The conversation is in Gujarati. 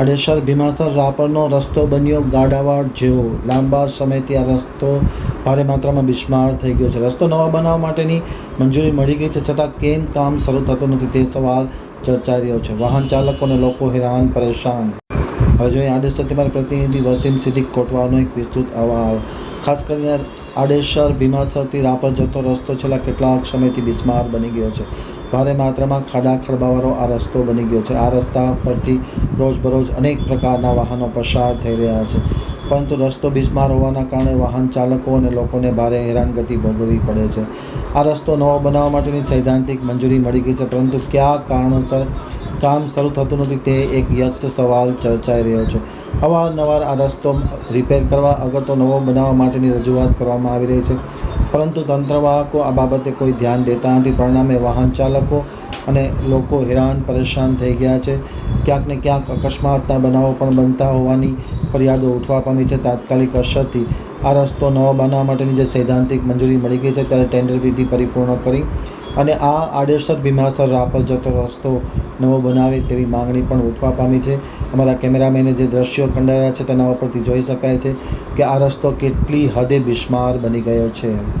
આડેસર ભીમાસર રાપરનો રસ્તો બન્યો ગાડાવાડ જેવો. લાંબા સમયથી આ રસ્તો ભારે માત્રામાં બિસ્માર થઈ ગયો છે. રસ્તો નવા બનાવવા માટેની મંજૂરી મળી ગઈ છે છતાં કેમ કામ શરૂ થતું નથી તે સવાલ ચર્ચાઈ રહ્યો છે. વાહન ચાલકો અને લોકો હેરાન પરેશાન. હવે જોઈએ આડેસરથી મારા પ્રતિનિધિ વસીમ સિદ્દીક કોટવાનો એક વિસ્તૃત અહેવાલ. ખાસ કરીને આડેસર ભીમાસરથી રાપર જતો રસ્તો છેલ્લા કેટલાક સમયથી બિસ્માર બની ગયો છે. ભારે માત્રામાં ખાડા ખડબાવાળો આ રસ્તો બની ગયો છે. આ રસ્તા પરથી રોજબરોજ અનેક પ્રકારના વાહનો પસાર થઈ રહ્યા છે. પરંતુ રસ્તો બિસ્માર હોવાના કારણે વાહન ચાલકો અને લોકોને ભારે હેરાનગતિ ભોગવવી પડે છે. આ રસ્તો નવો બનાવવા માટેની સૈદ્ધાંતિક મંજૂરી મળી ગઈ છે, પરંતુ કયા કારણોસર કામ શરૂ થતું નથી તે એક યક્ષ સવાલ ચર્ચાઈ રહ્યો છે. અવારનવાર આ રસ્તો રિપેર કરવા અગર તો નવો બનાવવા માટેની રજૂઆત કરવામાં આવી રહી છે. પરંતુ તંત્રવાહકો આ બાબતે કોઈ ધ્યાન દેતા નથી. પરિણામે વાહન ચાલકો અને લોકો હેરાન, પરેશાન થઈ ગયા છે. ક્યાંક ને ક્યાંક અકસ્માતના બનાવો પણ બનતા હોવાની ફરિયાદો ઉઠવા પામી છે. તાત્કાલિક અસરથી આ રસ્તો નવો બનાવવા માટેની જે સૈદ્ધાંતિક મંજૂરી મળી ગઈ છે, ત્યારે ટેન્ડર વિધિ પરિપૂર્ણ કરી અને આ આડેસર ભીમાસર રાહ પર જતો રસ્તો નવો બનાવે તેવી માંગણી પણ ઉઠવા પામી છે. અમારા કેમેરામેને જે દ્રશ્યો કંડાર્યા છે તેના ઉપરથી જોઈ શકાય છે કે આ રસ્તો કેટલી હદે બિસ્માર બની ગયો છે.